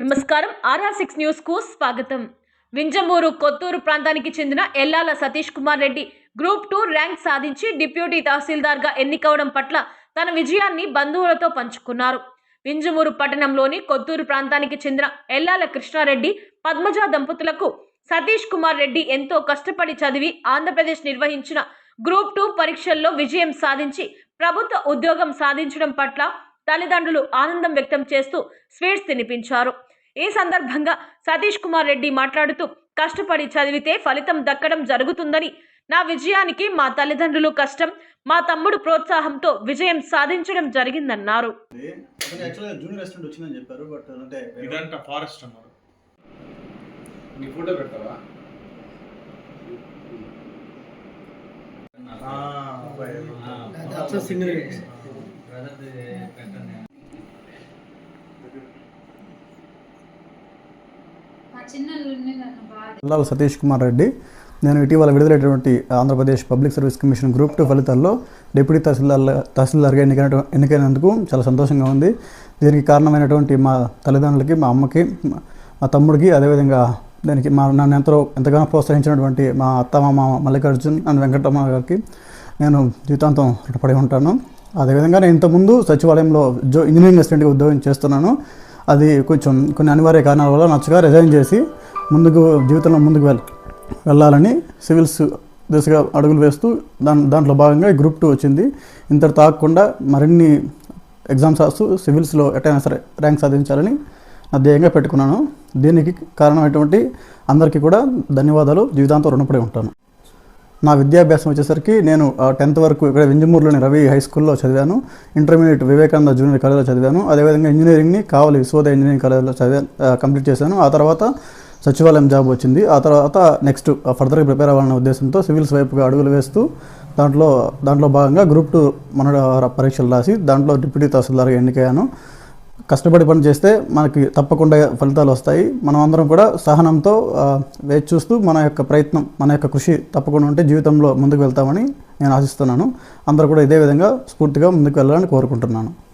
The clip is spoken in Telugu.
నమస్కారం. ఆర్ఆర్ సిక్స్ న్యూస్కు స్వాగతం. వింజమూరు కొత్తూరు ప్రాంతానికి చెందిన Ellala Satish Kumar Reddy group two rank సాధించి డిప్యూటీ తహసీల్దార్గా ఎన్నికవడం పట్ల తన విజయాన్ని బంధువులతో పంచుకున్నారు. వింజమూరు పట్టణంలోని కొత్తూరు ప్రాంతానికి చెందిన ఎల్లాల కృష్ణారెడ్డి పద్మజ దంపతులకు సతీష్ కుమార్ రెడ్డి ఎంతో కష్టపడి చదివి ఆంధ్రప్రదేశ్ నిర్వహించిన గ్రూప్ టూ పరీక్షల్లో విజయం సాధించి ప్రభుత్వ ఉద్యోగం సాధించడం పట్ల తల్లిదండ్రులు ఆనందం వ్యక్తం చేస్తూ స్వీట్స్ తినిపించారు ఈ సందర్భంగా సతీష్ కుమార్ రెడ్డి మాట్లాడుతూ కష్టపడి చదివితే ఫలితం దక్కడం జరుగుతుందని నా విజయానికి మా తల్లిదండ్రులు కష్టం మా తమ్ముడు ప్రోత్సాహంతో విజయం సాధించడం జరిగిందన్నారు అల్లాల సతీష్ కుమార్ రెడ్డి. నేను ఇటీవల విడుదలైనటువంటి Andhra Pradesh public service commission group two ఫలితాల్లో డిప్యూటీ తహసీల్దార్ తహసీల్దార్గా ఎన్నికైన ఎన్నికైనందుకు చాలా సంతోషంగా ఉంది. దీనికి కారణమైనటువంటి మా తల్లిదండ్రులకి మా అమ్మకి మా తమ్ముడికి అదేవిధంగా దానికి మా నన్ను ఎంతో ఎంతగానో ప్రోత్సహించినటువంటి మా అత్త మామ మల్లికార్జున్ అండ్ వెంకటరమణ గారికి నేను జీవితాంతం రుణపడి ఉంటాను. అదేవిధంగా నేను ఇంతకుముందు సచివాలయంలో జో ఇంజనీరింగ్ అసిస్టెంట్గా ఉద్యోగం చేస్తున్నాను. అది కొంచెం కొన్ని అనివార్య కారణాల వల్ల నచ్చగా రిజైన్ చేసి ముందుకు జీవితంలో ముందుకు వెళ్ళ వెళ్ళాలని సివిల్స్ దిశగా అడుగులు వేస్తూ దాని దాంట్లో భాగంగా ఈ గ్రూప్ టూ వచ్చింది. ఇంతటి తాగకుండా మరిన్ని ఎగ్జామ్స్ రాస్తూ సివిల్స్లో ఎటైనా సరే ర్యాంక్ సాధించాలని నా ధ్యేయంగా పెట్టుకున్నాను. దీనికి కారణమైనటువంటి అందరికీ కూడా ధన్యవాదాలు. జీవితాంతం రుణపడి ఉంటాను. నా విద్యాభ్యాసం వచ్చేసరికి నేను టెన్త్ వరకు ఇక్కడ వింజమూరులోని రవి హై స్కూల్లో చదివాను. ఇంటర్మీడియట్ వివేకానంద జూనియర్ కాలేజ్లో చదివాను. అదేవిధంగా ఇంజనీరింగ్ని కావాలి విశ్వోదయ ఇంజనీరింగ్ కాలేజ్లో చదివాను కంప్లీట్ చేశాను. ఆ తర్వాత సచివాలయం జాబ్ వచ్చింది. ఆ తర్వాత నెక్స్ట్ ఫర్దర్గా ప్రిపేర్ అవ్వాలనే ఉద్దేశంతో సివిల్స్ వైపుగా అడుగులు వేస్తూ దాంట్లో దాంట్లో భాగంగా గ్రూప్ టూ మన పరీక్షలు రాసి దాంట్లో డిప్యూటీ తహసీల్దార్గా ఎన్నికయ్యాను. కష్టపడి పని చేస్తే మనకి తప్పకుండా ఫలితాలు వస్తాయి. మనం అందరం కూడా సహనంతో వేచి చూస్తూ మన యొక్క ప్రయత్నం మన యొక్క కృషి తప్పకుండా ఉంటే జీవితంలో ముందుకు వెళ్తామని నేను ఆశిస్తున్నాను. అందరూ కూడా ఇదే విధంగా స్ఫూర్తిగా ముందుకు వెళ్ళాలని కోరుకుంటున్నాను.